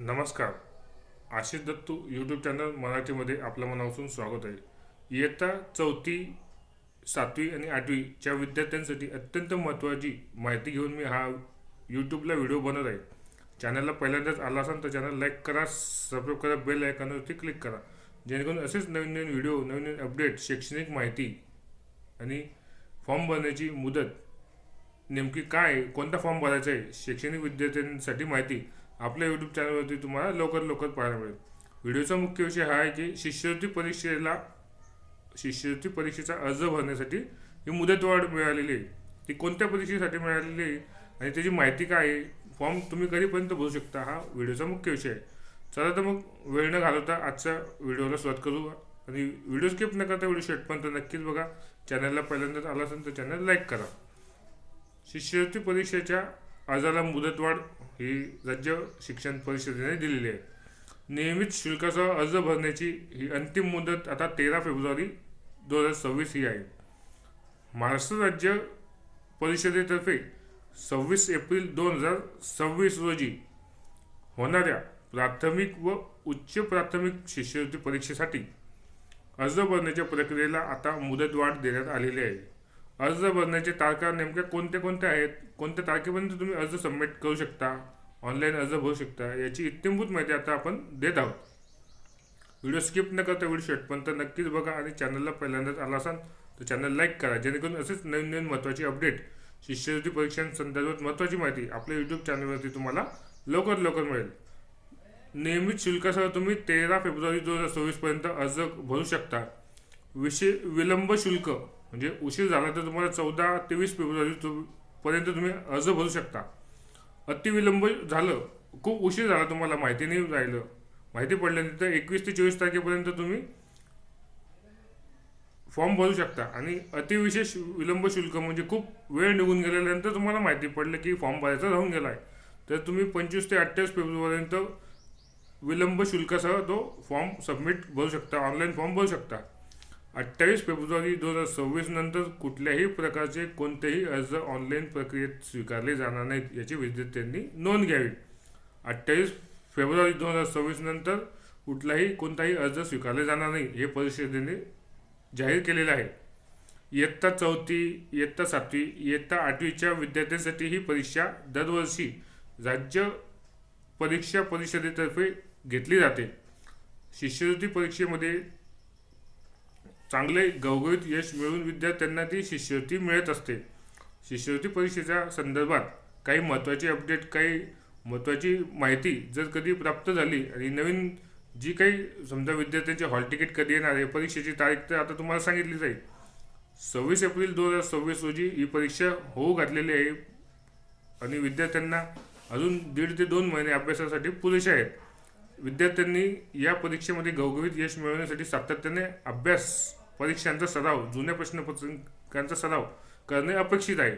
नमस्कार. Ashish Dattu YouTube channel मराठीमध्ये आपलं मनापासून स्वागत आहे. इयत्ता चौथी सातवी आणि आठवीच्या विद्यार्थ्यांसाठी अत्यंत महत्त्वाची माहिती घेऊन मी हा यूट्यूबला व्हिडिओ बनवत आहे. चॅनलला पहिल्यांदाच आला असाल तर चॅनल लाईक करा सबस्क्राईब करा बेल आयकॉनवरती क्लिक करा. जेणेकरून असेच नवीन नवीन व्हिडिओ नवीन नवीन अपडेट शैक्षणिक माहिती आणि फॉर्म भरण्याची मुदत नेमकी काय आहे, कोणता फॉर्म भरायचा आहे शैक्षणिक विद्यार्थ्यांसाठी माहिती आपल्या यूट्यूब चॅनलवरती तुम्हाला लवकर लवकर पाहायला मिळेल. व्हिडिओचा मुख्य विषय हा आहे की शिष्यवृत्ती परीक्षेला शिष्यवृत्ती परीक्षेचा अर्ज भरण्यासाठी ही मुदतवाढ मिळालेली आहे ती कोणत्या परीक्षेसाठी मिळालेली आहे आणि त्याची माहिती काय आहे फॉर्म तुम्ही कधीपर्यंत भरू शकता हा व्हिडिओचा मुख्य विषय आहे. चला तर मग वेळ न घालवता आजच्या व्हिडिओला सुरुवात करू. आणि व्हिडिओ स्किप न करता व्हिडिओ शेटपर्यंत नक्कीच बघा. चॅनलला पहिल्यांदाच आला असेल तर चॅनल लाईक करा. शिष्यवृत्ती परीक्षेच्या अर्जाला मुदतवाढ ही राज्य शिक्षण परिषदेने दिलेली आहे. नियमित शुल्कासह अर्ज भरण्याची ही अंतिम मुदत आता तेरा फेब्रुवारी दोन हजार सव्वीस ही आहे. महाराष्ट्र राज्य परिषदेतर्फे सव्वीस एप्रिल दोन हजार सव्वीस रोजी होणाऱ्या प्राथमिक व उच्च प्राथमिक शिष्यवृत्ती परीक्षेसाठी अर्ज भरण्याच्या प्रक्रियेला आता मुदतवाढ देण्यात आलेली आहे. अर्ज भरण्याच्या तारखा नेमक्या कोणत्या कोणत्या आहेत? कोणत्या तारखेपर्यंत तुम्ही अर्ज सबमिट करू शकता? ऑनलाईन अर्ज भरू शकता. याची इत्यंभूत माहिती आता आपण देत आहोत. व्हिडिओ स्किप न करता व्हिडिओ शेवटपर्यंत नक्कीच बघा आणि चॅनलला पहिल्यांदाच आला असाल तर चॅनल लाईक करा. जेणेकरून असेच नवीन नवीन महत्त्वाची अपडेट शिष्यवृत्ती परीक्षांसंदर्भात महत्त्वाची माहिती आपल्या यूट्यूब चॅनलवरती तुम्हाला लवकर लवकर मिळेल. नियमित शुल्कासह तुम्ही तेरा फेब्रुवारी दोन हजार सव्वीसपर्यंत अर्ज भरू शकता. विशे विलंब शुल्क म्हणजे उशीर झाला तर तुम्हाला चौदा तेवीस फेब्रुवारी पर्यंत तुम्ही अर्ज भरू शकता. अतिविलंब झालं खूप उशीर झाला तुम्हाला माहिती नाही राहिलं. माहिती पडल्यानंतर एकवीस ते चोवीस तारखेपर्यंत तुम्ही फॉर्म भरू शकता. आणि अतिविशेष विलंब शुल्क म्हणजे खूप वेळ निघून गेल्यानंतर तुम्हाला माहिती पडलं की फॉर्म भरायचा राहून गेला आहे तर तुम्ही पंचवीस ते अठ्ठावीस फेब्रुवारीपर्यंत विलंब शुल्कासह तो फॉर्म सबमिट भरू शकता ऑनलाईन फॉर्म भरू शकता. अठ्ठावीस फेब्रुवारी दोन हजार सव्वीस नंतर कुठल्याही प्रकारचे कोणतेही अर्ज ऑनलाईन प्रक्रियेत स्वीकारले जाणार नाहीत याची विद्यार्थ्यांनी नोंद घ्यावी. अठ्ठावीस फेब्रुवारी दोन हजार सव्वीस नंतर कुठलाही कोणताही अर्ज स्वीकारले जाणार नाही हे परिषदेने जाहीर केलेलं आहे. इयत्ता चौथी इयत्ता सातवी इयत्ता आठवीच्या विद्यार्थ्यांसाठी ही परीक्षा दरवर्षी राज्य परीक्षा परिषदेतर्फे घेतली जाते. शिष्यवृत्ती परीक्षेमध्ये चांगले गवगवीत यश मिळवून विद्यार्थ्यांना ती शिष्यवृत्ती मिळत असते. शिष्यवृत्ती परीक्षेच्या संदर्भात काही महत्त्वाची अपडेट काही महत्त्वाची माहिती जर कधी प्राप्त झाली आणि नवीन जी काही समजा विद्यार्थ्यांचे हॉल तिकीट कधी येणार आहे परीक्षेची तारीख तर आता तुम्हाला सांगितली जाईल सव्वीस एप्रिल दोन हजार सव्वीस रोजी ही परीक्षा होऊ घातलेली आहे आणि विद्यार्थ्यांना अजून दीड ते दोन महिने अभ्यासासाठी पुरेसे आहेत. विद्यार्थ्यांनी या परीक्षेमध्ये गवगवीत यश मिळवण्यासाठी सातत्याने अभ्यास परीक्षांचा सराव जुन्या प्रश्नपत्रिकांचा सराव करणे अपेक्षित आहे.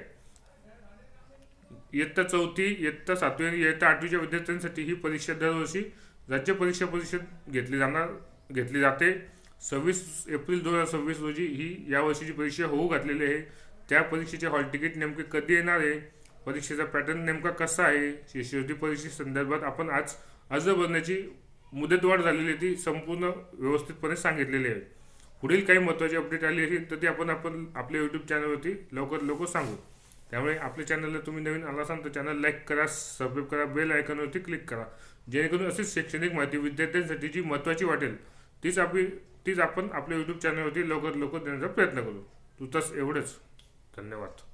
इयत्ता चौथी इयत्ता सातवी आणि इयत्ता आठवीच्या विद्यार्थ्यांसाठी ही परीक्षा दरवर्षी राज्य परीक्षा परिषद घेतली जाणार घेतली जाते. सव्वीस एप्रिल दोन हजार सव्वीस रोजी ही या वर्षीची परीक्षा होऊ घातलेली आहे. त्या परीक्षेचे हॉल तिकीट नेमके कधी येणार आहे? परीक्षेचा पॅटर्न नेमका कसा आहे? शिष्यवृत्ती परीक्षेसंदर्भात आपण आज अर्ज भरण्याची मुदतवाढ झालेली आहे ती संपूर्ण व्यवस्थितपणे सांगितलेली आहे. पुढील काही महत्त्वाची अपडेट आली असेल तर ती आपण आपण आपल्या यूट्यूब चॅनलवरती लवकर लवकर सांगू. त्यामुळे आपल्या चॅनलला तुम्ही नवीन आला असाल तर चॅनल लाईक करा सबस्क्राईब करा बेल आयकॉनवरती क्लिक करा. जेणेकरून अशीच शैक्षणिक माहिती विद्यार्थ्यांसाठी जी महत्त्वाची वाटेल तीच आपली तीच आपण आपल्या यूट्यूब चॅनलवरती लवकर लवकर देण्याचा प्रयत्न करू. तुतस एवढंच. धन्यवाद.